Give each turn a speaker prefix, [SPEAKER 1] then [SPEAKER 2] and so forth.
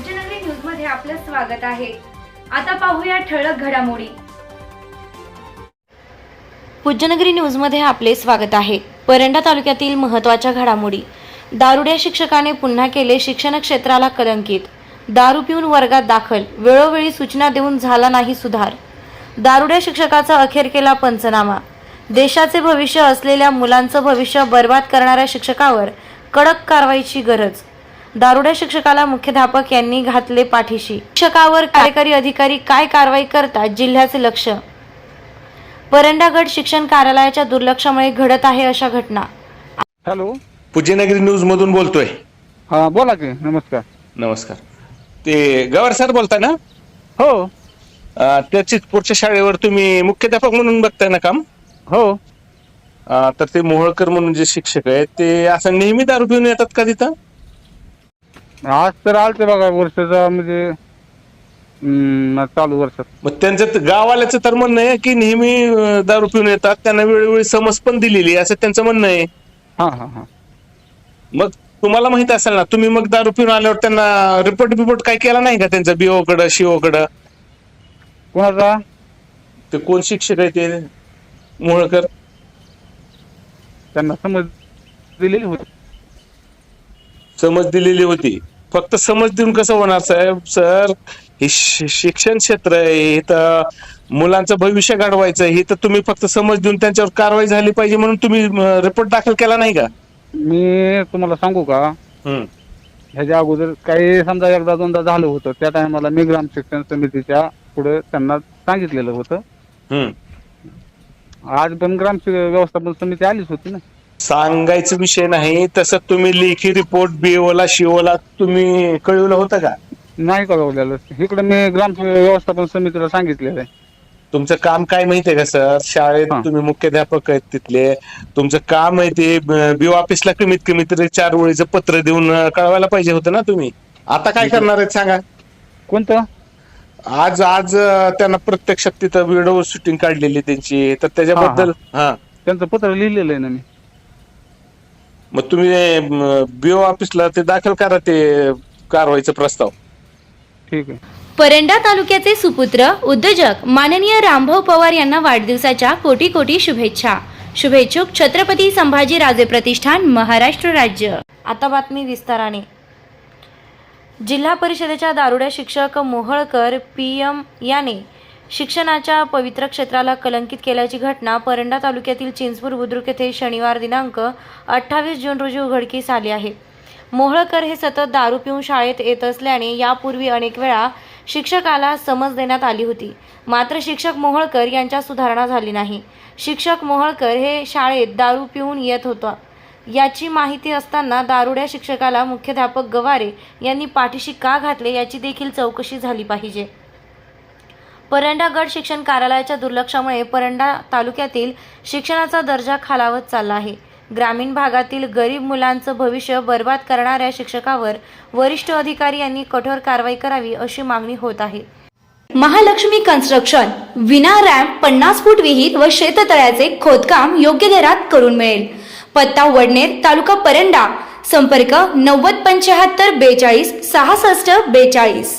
[SPEAKER 1] पूज्यनगरी न्यूजमध्ये आपलं स्वागत आहे. आता पाहूया ठळक घडामोडी. पूज्यनगरी न्यूजमध्ये आपले स्वागत आहे. परंडा तालुक्यातील महत्त्वाच्या घडामोडी. दारुड्या शिक्षकाने पुन्हा केले शिक्षण क्षेत्राला कलंकित. दारू पिऊन वर्गात दाखल वेळोवेळी सूचना देऊन झाला नाही सुधार. दारुड्या शिक्षकाचा अखेर केला पंचनामा. देशाचे भविष्य असलेल्या मुलांचं भविष्य बर्बाद करणाऱ्या शिक्षकावर कडक कारवाईची गरज. दारुड्या शिक्षकाला मुख्याध्यापक यांनी घातले पाठीशी. शिक्षकावर कार्यकारी अधिकारी काय कारवाई करतात जिल्ह्याचे लक्ष? परंडा गट शिक्षण कार्यालयाच्या दुर्लक्षामुळे घडत आहे अशा घटना.
[SPEAKER 2] हॅलो?
[SPEAKER 3] पूज्यनगरी न्यूज मधून बोलतोय.
[SPEAKER 2] हा बोला की नमस्कार.
[SPEAKER 3] नमस्कार. ते गवार सर बोलताय ना?
[SPEAKER 2] हो.
[SPEAKER 3] अं, त्या चितपूरच्या शाळेवर तुम्ही मुख्याध्यापक म्हणून बघताय ना काम?
[SPEAKER 2] हो.
[SPEAKER 3] अं, तर ते मोहोळकर म्हणून जे शिक्षक आहेत ते असं नेहमी दारू पिऊन येतात का तिथं?
[SPEAKER 2] आज तर आलते बघा वर्षाचा म्हणजे हम्म, चालू वर्षात.
[SPEAKER 3] मग त्यांचं तर गाववाल्याचं तर म्हणणं आहे की नेहमी अं, दारू पिऊन येतात त्यांना वेळोवेळी समज पण दिलेली आहे, असं त्यांचं म्हणणं आहे.
[SPEAKER 2] हा हा हा.
[SPEAKER 3] मग तुम्हाला माहीत असेल ना तुम्ही मग दारू पिऊन आल्यावर त्यांना रिपोर्ट बिपोर्ट काय केला नाही का त्यांचा बीओ कडं शिओ कडं?
[SPEAKER 2] कोणाचा?
[SPEAKER 3] ते कोण शिक्षक आहे ते मोहोळकर
[SPEAKER 2] त्यांना समज दिलेली होती.
[SPEAKER 3] समज दिलेली होती. फक्त समज देऊन कसं होणार साहेब? सर हे शिक्षण क्षेत्र आहे इथं मुलांचं भविष्य घडवायचं आहे इथं तुम्ही फक्त समज देऊन त्यांच्यावर कारवाई झाली पाहिजे म्हणून तुम्ही रिपोर्ट दाखल केला नाही का?
[SPEAKER 2] मी तुम्हाला सांगू का?
[SPEAKER 3] हम्म.
[SPEAKER 2] ह्याच्या अगोदर काही समजा एकदा दोनदा झालं होतं त्या टायमाला मी ग्राम शिक्षण समितीच्या पुढे त्यांना सांगितलेलं होतं.
[SPEAKER 3] हम्म.
[SPEAKER 2] आज पण ग्राम शि- व्यवस्थापन समिती आलीच होती ना.
[SPEAKER 3] सांगायचं विषय नाही तसं तुम्ही लेखी रिपोर्ट बीओला शिओला तुम्ही कळवलं होतं का?
[SPEAKER 2] नाही कळवलेलं. इकडे मी ग्राम व्यवस्थापन समितीला सांगितलेलं आहे.
[SPEAKER 3] तुमचं काम काय माहितीये का सर? शाळेत
[SPEAKER 2] हा.
[SPEAKER 3] तुम्ही मुख्याध्यापक आहेत तिथले. तुमचं काम आहे ते बीओ ऑफिसला कमीत कमी तरी चार ओळीचं पत्र देऊन अं, कळवायला पाहिजे होतं ना तुम्ही? आता काय करणार आहेत सांगा?
[SPEAKER 2] कोणतं?
[SPEAKER 3] आज आज अं, त्यांना प्रत्यक्षात तिथं व्हिडिओ शूटिंग काढलेली त्यांची. तर त्याच्याबद्दल हा.
[SPEAKER 2] त्यांचं पत्र लिहिलेलं आहे ना मी.
[SPEAKER 3] मग तुम्ही बीओ ऑफिसला ते दाखल करा ते कारवाईचा प्रस्ताव.
[SPEAKER 2] ठीक आहे.
[SPEAKER 1] परंडा तालुक्याचे सुपुत्र उद्योजक माननीय रामभाऊ पवार यांना वाढदिवसाच्या कोटी कोटी शुभेच्छा. शुभेच्छुक छत्रपती संभाजी राजे प्रतिष्ठान महाराष्ट्र राज्य. आता बातमी विस्ताराने. जिल्हा परिषदेच्या दारुड्या शिक्षक मोहळकर पी एम याने शिक्षणाच्या पवित्र क्षेत्राला कलंकित केल्याची घटना परंडा तालुक्यातील चिंचपूर बुद्रुक येथे शनिवार दिनांक अठ्ठावीस जून रोजी उघडकीस आली आहे. मोहळकर हे सतत दारू पिऊन शाळेत येत असल्याने यापूर्वी अनेक वेळा शिक्षकाला समज देण्यात आली होती. मात्र शिक्षक मोहळकर यांच्या सुधारणा झाली नाही. शिक्षक मोहळकर हे शाळेत दारू पिऊन येत होता. याची माहिती असताना दारुड्या शिक्षकाला मुख्याध्यापक गवारे यांनी पाठीशी का घातले याची देखील चौकशी झाली पाहिजे. परंडा गट शिक्षण कार्यालयाच्या दुर्लक्षामुळे परंडा तालुक्यातील शिक्षणाचा दर्जा खालावत चालला आहे. ग्रामीण भागातील गरीब मुलांचं भविष्य बर्बाद करणाऱ्या शिक्षकावर वरिष्ठ अधिकारी यांनी कठोर कारवाई करावी अशी मागणी होत आहे. महालक्ष्मी कन्स्ट्रक्शन विना रॅम्प पन्नास फूट विहीर व शेततळ्याचे खोदकाम योग्य दरात करून मिळेल. पत्ता वडनेर तालुका परंडा. संपर्क नव्वद पंच्याहत्तर बेचाळीस सहासष्ट बेचाळीस.